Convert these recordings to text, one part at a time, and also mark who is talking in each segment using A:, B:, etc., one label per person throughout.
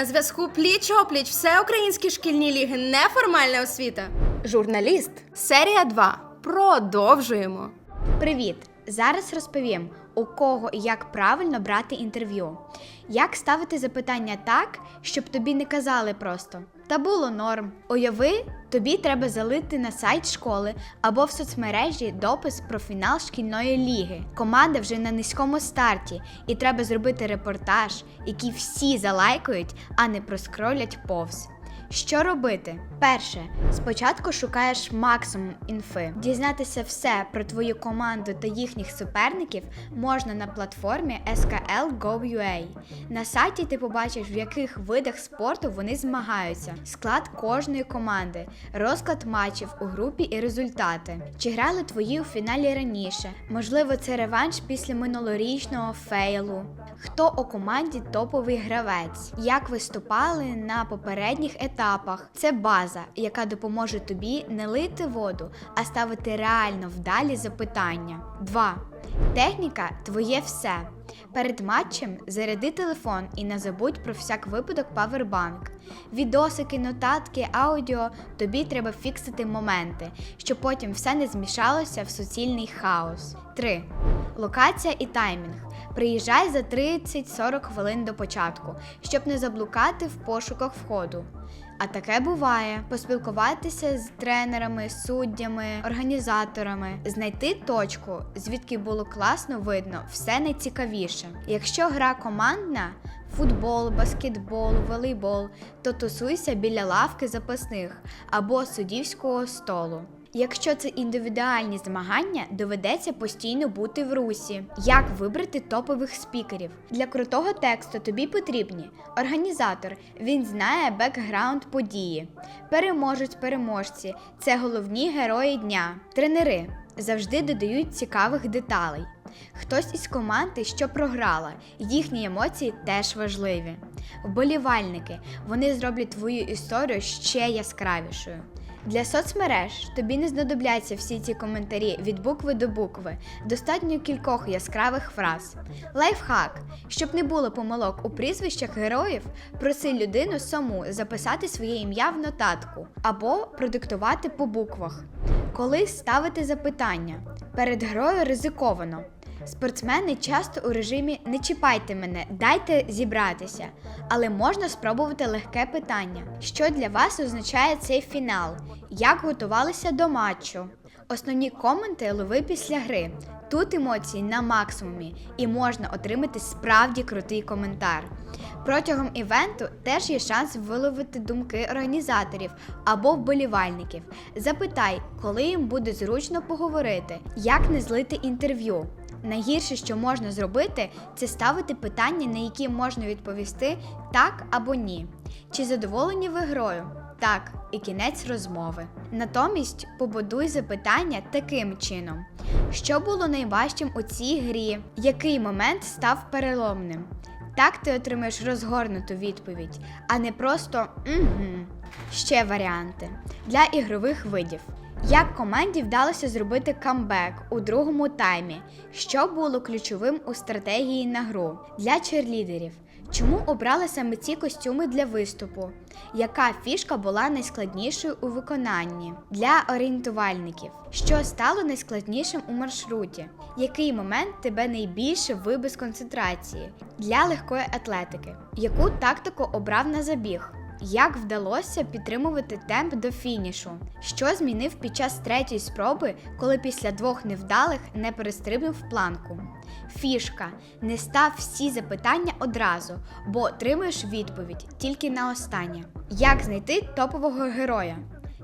A: На зв'язку пліч опліч всеукраїнські шкільні ліги неформальна освіта. Журналіст. Серія 2. Продовжуємо.
B: Привіт! Зараз розповім, у кого і як правильно брати інтерв'ю. Як ставити запитання так, щоб тобі не казали просто. Та було норм. Уяви, тобі треба залити на сайт школи або в соцмережі допис про фінал шкільної ліги. Команда вже на низькому старті, і треба зробити репортаж, який всі залайкають, а не проскролять повз. Що робити? Перше, спочатку шукаєш максимум інфи. Дізнатися все про твою команду та їхніх суперників можна на платформі SKL Go.ua. На сайті ти побачиш, в яких видах спорту вони змагаються, склад кожної команди, розклад матчів у групі і результати. Чи грали твої у фіналі раніше? Можливо, це реванш після минулорічного фейлу. Хто у команді топовий гравець? Як виступали на попередніх етапах? Це база, яка допоможе тобі не лити воду, а ставити реально вдалі запитання. 2. Техніка твоє все. Перед матчем заряди телефон і не забудь про всяк випадок павербанк. Відосики, нотатки, аудіо тобі треба фіксити моменти, щоб потім все не змішалося в суцільний хаос. 3. Локація і таймінг. Приїжджай за 30-40 хвилин до початку, щоб не заблукати в пошуках входу. А таке буває: поспілкуватися з тренерами, суддями, організаторами, знайти точку, звідки було класно видно, все найцікавіше. Якщо гра командна, футбол, баскетбол, волейбол, то тусуйся біля лавки запасних або суддівського столу. Якщо це індивідуальні змагання, доведеться постійно бути в русі. Як вибрати топових спікерів? Для крутого тексту тобі потрібні організатор, він знає бекграунд події, переможець переможці це головні герої дня, тренери завжди додають цікавих деталей. Хтось із команди, що програла, їхні емоції теж важливі. Вболівальники вони зроблять твою історію ще яскравішою. Для соцмереж тобі не знадобляться всі ці коментарі від букви до букви, достатньо кількох яскравих фраз. Лайфхак, щоб не було помилок у прізвищах героїв, проси людину саму записати своє ім'я в нотатку або продиктувати по буквах. Коли ставити запитання, перед грою ризиковано. Спортсмени часто у режимі не чіпайте мене, дайте зібратися. Але можна спробувати легке питання: що для вас означає цей фінал? Як готувалися до матчу? Основні коменти лови після гри. Тут емоції на максимумі і можна отримати справді крутий коментар. Протягом івенту теж є шанс виловити думки організаторів або вболівальників. Запитай, коли їм буде зручно поговорити, як не злити інтерв'ю. Найгірше, що можна зробити, це ставити питання, на які можна відповісти так або ні. Чи задоволені ви грою? Так, і кінець розмови. Натомість побудуй запитання таким чином: що було найважчим у цій грі? Який момент став переломним? Так ти отримаєш розгорнуту відповідь, а не просто угу. Ще варіанти для ігрових видів. Як команді вдалося зробити камбек у другому таймі, що було ключовим у стратегії на гру для черлідерів? Чому обрали саме ці костюми для виступу? Яка фішка була найскладнішою у виконанні для орієнтувальників? Що стало найскладнішим у маршруті? Який момент тебе найбільше вибив з концентрації для легкої атлетики? Яку тактику обрав на забіг? Як вдалося підтримувати темп до фінішу? Що змінив під час третьої спроби, коли після двох невдалих не перестрибнув планку? Фішка не став всі запитання одразу, бо отримуєш відповідь тільки на останнє. Як знайти топового героя?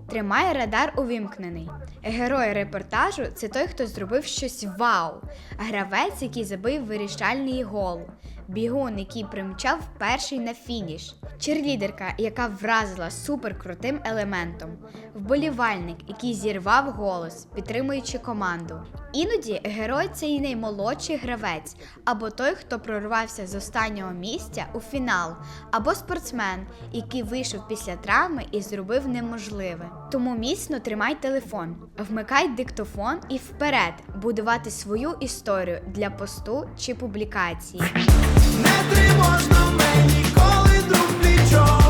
B: Тримай радар увімкнений. Герой репортажу це той, хто зробив щось вау, гравець, який забив вирішальний гол, бігун, який примчав перший на фініш, черлідерка, яка вразила суперкрутим елементом, вболівальник, який зірвав голос, підтримуючи команду. Іноді герой це і наймолодший гравець, або той, хто прорвався з останнього місця у фінал, або спортсмен, який вийшов після травми і зробив неможливе. Тому міцно тримай телефон, вмикай диктофон і вперед будувати свою історію для посту чи публікації
C: не тривожно мені, коли друг плічо.